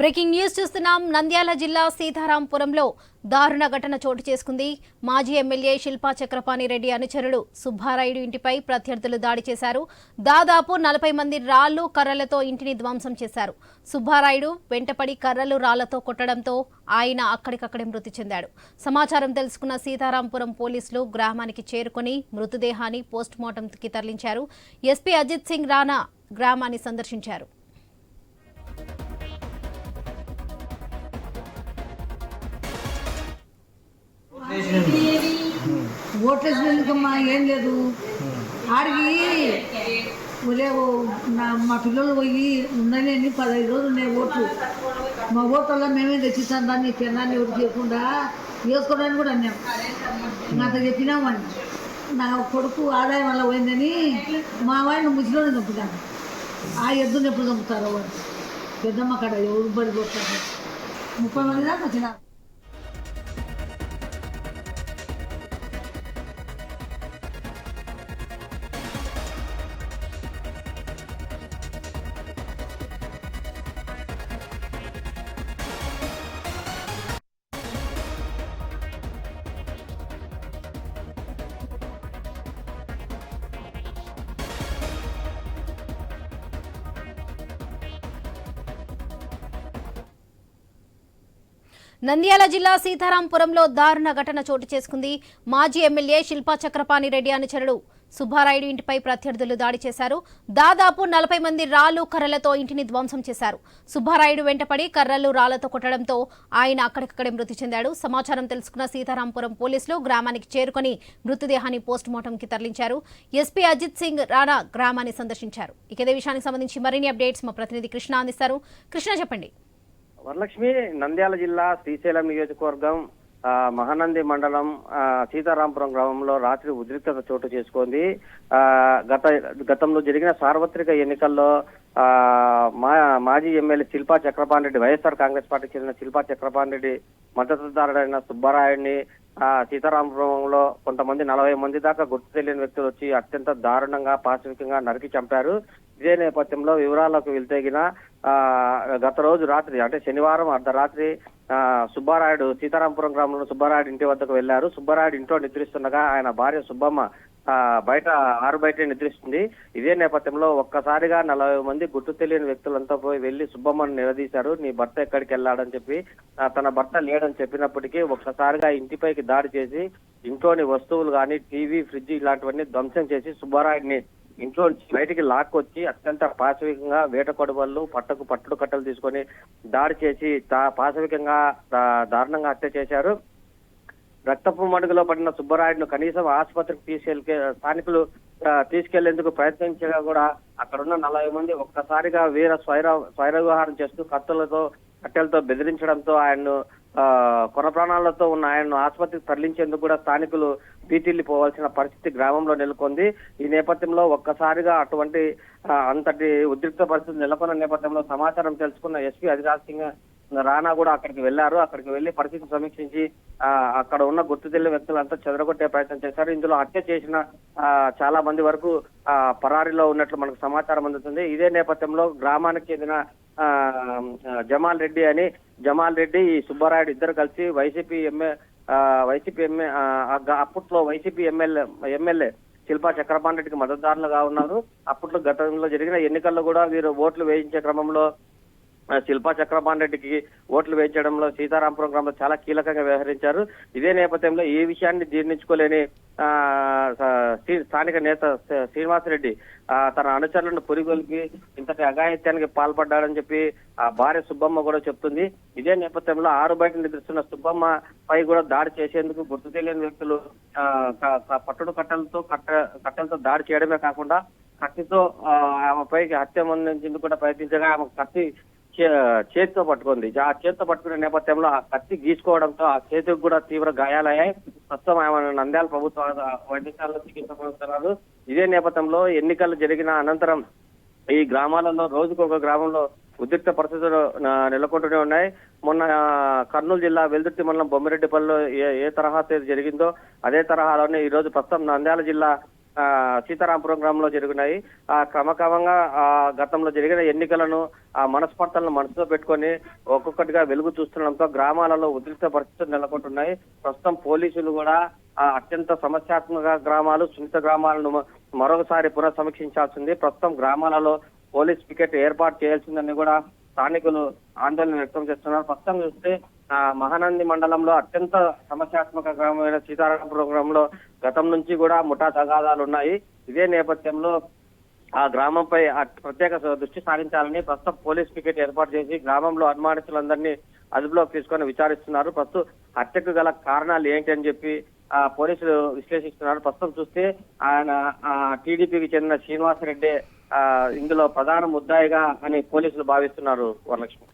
Breaking news చూస్తున్నాం. నంద్యాల జిల్లా సీతారాంపురంలో దారుణ ఘటన చోటు చేసుకుంది. మాజీ ఎమ్మెల్యే శిల్పా చక్రపాణి రెడ్డి అనుచరుడు సుబ్బారాయుడు ఇంటిపై ప్రత్యర్థులు దాడి చేశారు. దాదాపు నలభై మంది రాళ్ళు కర్రలతో ఇంటిని ధ్వంసం చేశారు. సుబ్బారాయుడు వెంటపడి కర్రలు రాళ్ళతో కొట్టడంతో ఆయన అక్కడికక్కడే మృతి చెందాడు. సమాచారం తెలుసుకున్న సీతారాంపురం పోలీసులు గ్రామానికి చేరుకొని మృతదేహాన్ని పోస్టుమార్టంకి తరలించారు. ఎస్పీ అజిత్ సింగ్ రాణా గ్రామాన్ని సందర్శించారు. ఓట్లేసినందుకమ్మా ఏం లేదు. ఆడికి ఒరే ఓ నా మా పిల్లలు పోయి ఉన్నాయని పదహైదు రోజులు ఉన్నాయి ఓట్లు. మా ఓట్లలో మేమే తెచ్చిస్తాం దాన్ని తిన్నాన్ని ఎవరు చేయకుండా? వేసుకోవడానికి కూడా అన్నాం. నాతో చెప్పినామని నా కొడుకు ఆదాయం వల్ల పోయిందని మా వాడిని ముసిలోనే చంపుతాను ఆ ఎద్దుని ఎప్పుడు చంపుతారు వాడు? పెద్దమ్మ కాడ ఎవరు పడిపోతారు ముప్పై మంది దాకా వచ్చినారు. నంద్యాల జిల్లా సీతారాంపురంలో దారుణ ఘటన చోటు చేసుకుంది. మాజీ ఎమ్మెల్యే శిల్పా చక్రపాణి రెడ్డి అనుచరుడు సుబ్బారాయుడు ఇంటిపై ప్రత్యర్థులు దాడి చేశారు. దాదాపు నలభై మంది రాళ్ళు కర్రలతో ఇంటిని ధ్వంసం చేశారు. సుబ్బారాయుడు వెంటపడి కర్రలు రాళ్ళతో కొట్టడంతో ఆయన అక్కడికక్కడే మృతి చెందాడు. సమాచారం తెలుసుకున్న సీతారాంపురం పోలీసులు గ్రామానికి చేరుకొని మృతదేహాన్ని పోస్టుమార్టంకి తరలించారు. ఎస్పీ అజిత్ సింగ్ రాణా గ్రామాన్ని సందర్శించారు. ఇక ఇదే విషయానికి సంబంధించి మరిన్ని అప్డేట్స్ మా ప్రతినిధి కృష్ణ అందిస్తారు. కృష్ణ చెప్పండి. వరలక్ష్మి నంద్యాల జిల్లా శ్రీశైలం నియోజకవర్గం ఆ, మహానంది మండలం ఆ, సీతారాంపురం గ్రామంలో రాత్రి ఉద్రిక్తత చోటు చేసుకుంది. ఆ, గత గతంలో జరిగిన సార్వత్రిక ఎన్నికల్లో ఆ, మా మాజీ MLA Shilpa Chakrapani Reddy YSR Congress పార్టీకి చెందిన శిల్పా చక్రపాణి రెడ్డి మద్దతుదారుడైన సుబ్బారాయుడిని ఆ, కొంతమంది నలభై మంది దాకా గుర్తు తెలియని వ్యక్తులు వచ్చి అత్యంత దారుణంగా పాశవికంగా నరికి చంపారు. ఇదే నేపథ్యంలో వివరాలకు వెళ్తేగిన గత రోజు రాత్రి అంటే శనివారం అర్ధరాత్రి ఆ సుబ్బారాయుడు సీతారాంపురం గ్రామంలో సుబ్బారాయుడు ఇంటి వద్దకు వెళ్ళారు సుబ్బారాయుడు ఇంట్లో నిద్రిస్తుండగా ఆయన భార్య సుబ్బమ్మ ఆ బయట ఆరు బయట నిద్రిస్తుంది. ఇదే నేపథ్యంలో ఒక్కసారిగా నలభై మంది గుర్తు తెలియని వ్యక్తులంతా పోయి వెళ్ళి సుబ్బమ్మను నిలదీశారు. నీ భర్త ఎక్కడికి వెళ్ళాడని చెప్పి తన భర్త లేడని చెప్పినప్పటికీ ఒక్కసారిగా ఇంటిపైకి దాడి చేసి ఇంట్లోని వస్తువులు కానీ టీవీ ఫ్రిడ్జ్ ఇలాంటివన్నీ ధ్వంసం చేసి సుబ్బారాయుడిని ఇంట్లో నుంచి బయటికి లాక్కొచ్చి అత్యంత పాశవికంగా వేట కొడవళ్ళు పట్టకు పట్టుడు కట్టలు తీసుకొని దాడి చేసి పాశవికంగా దారుణంగా హత్య చేశారు. రక్తపు మడుగులో పడిన సుబ్బరాయుడును కనీసం ఆసుపత్రికి తీసుకెళ్ళి స్థానికులు తీసుకెళ్ళేందుకు ప్రయత్నించగా కూడా అక్కడున్న నలభై మంది ఒక్కసారిగా వీర స్వైర స్వైర వ్యవహారం చేస్తూ కత్తులతో కట్టెలతో బెదిరించడంతో ఆయన్ను ఆ, కొన ప్రాణాలతో ఉన్న ఆయన్ను ఆసుపత్రికి తరలించేందుకు కూడా స్థానికులు పీటిల్లి పోవాల్సిన పరిస్థితి గ్రామంలో నెలకొంది. ఈ నేపథ్యంలో ఒక్కసారిగా అటువంటి అంతటి ఉద్రిక్త పరిస్థితి నెలకొన్న నేపథ్యంలో సమాచారం తెలుసుకున్న ఎస్పీ అధిరాజ్ సింగ్ రానా కూడా అక్కడికి వెళ్ళారు అక్కడికి వెళ్ళి పరిస్థితి సమీక్షించి అక్కడ ఉన్న గుర్తు తెలియని వ్యక్తులంతా చెదరగొట్టే ప్రయత్నం చేశారు. ఇందులో హత్య చేసిన ఆ, చాలా మంది వరకు ఆ, పరారీలో ఉన్నట్లు మనకు సమాచారం అందుతుంది. ఇదే నేపథ్యంలో గ్రామానికి చెందిన ఆ, జమాల్ రెడ్డి అని జమాల్ రెడ్డి ఈ సుబ్బారాయుడు ఇద్దరు కలిసి వైసీపీ ఎంఏ వైసీపీ ఎమ్మె అప్పట్లో YCP MLA MLA Shilpa Chakrapani రెడ్డికి మద్దతుదారులుగా ఉన్నారు. అప్పట్లో గతంలో జరిగిన ఎన్నికల్లో కూడా వీరు ఓట్లు వేయించే క్రమంలో శిల్పా చక్రపాణి రెడ్డికి ఓట్లు వేయించడంలో సీతారాంపురం గ్రామంలో చాలా కీలకంగా వ్యవహరించారు. ఇదే నేపథ్యంలో ఈ విషయాన్ని జీర్ణించుకోలేని ఆ, శ్రీ- స్థానిక నేత శ్రీనివాసరెడ్డి ఆ, తన అనుచరులను పురిగొల్పి ఇంతటి అఘాయిత్యానికి పాల్పడ్డాడని చెప్పి ఆ భార్య సుబ్బమ్మ కూడా చెప్తుంది. ఇదే నేపథ్యంలో ఆరు బయట నిద్రిస్తున్న సుబ్బమ్మ పై కూడా దాడి చేసేందుకు గుర్తు తెలియని వ్యక్తులు పట్టుడు కట్టెలతో కట్ట కట్టెలతో దాడి చేయడమే కాకుండా కత్తితో ఆ, ఆమె పైకి హత్య మందించేందుకు కూడా ప్రయత్నించగా ఆమె కత్తి చేతితో పట్టుకుంది. ఆ చేతితో పట్టుకునే నేపథ్యంలో ఆ కత్తి గీసుకోవడంతో ఆ చేతికి కూడా తీవ్ర గాయాలయ్యాయి. ప్రస్తుతం ఆమె నంద్యాల ప్రభుత్వ వైద్యశాలలో చికిత్స పొందుతున్నారు. ఇదే నేపథ్యంలో ఎన్నికలు జరిగిన అనంతరం ఈ గ్రామాలలో రోజుకు ఒక గ్రామంలో ఉద్రిక్త పరిస్థితులు నెలకొంటూనే ఉన్నాయి. మొన్న కర్నూలు జిల్లా వెల్దుర్తి మండలం బొమ్మిరెడ్డిపల్లిలో ఏ ఏ తరహా తేదీ జరిగిందో అదే తరహాలోనే ఈ రోజు ప్రస్తుతం నంద్యాల జిల్లా సీతారాంపురం గ్రామంలో జరిగినాయి. ఆ క్రమక్రమంగా ఆ గతంలో జరిగిన ఎన్నికలను ఆ మనస్పర్ధలను మనసులో పెట్టుకొని ఒక్కొక్కటిగా వెలుగు చూస్తుండడంతో గ్రామాలలో ఉద్రిక్త పరిస్థితులు నెలకొంటున్నాయి. ప్రస్తుతం పోలీసులు కూడా ఆ అత్యంత సమస్యాత్మక గ్రామాలు సున్నిత గ్రామాలను మరొకసారి మరొకసారి పునఃసమీక్షించాల్సింది. ప్రస్తుతం గ్రామాలలో పోలీస్ పికెట్ ఏర్పాటు చేయాల్సిందని కూడా స్థానికులు ఆందోళన వ్యక్తం చేస్తున్నారు. ప్రస్తుతం చూస్తే మహానంది మండలంలో అత్యంత సమస్యాత్మక గ్రామమైన సీతారామపురం గ్రామంలో గతం నుంచి కూడా ముఠా తగాదాలు ఉన్నాయి. ఇదే నేపథ్యంలో ఆ గ్రామంపై ప్రత్యేక దృష్టి సారించాలని ప్రస్తుతం పోలీస్ పికెట్ ఏర్పాటు చేసి గ్రామంలో అనుమానితులందరినీ అదుపులోకి తీసుకొని విచారిస్తున్నారు. ప్రస్తుతం హత్యకు గల కారణాలు ఏంటి అని చెప్పి ఆ పోలీసులు విశ్లేషిస్తున్నారు. ప్రస్తుతం చూస్తే ఆయన ఆ టీడీపీకి చెందిన శ్రీనివాసరెడ్డి ఆ ఇందులో ప్రధాన ముద్దాయిగా అని పోలీసులు భావిస్తున్నారు వరలక్ష్మి.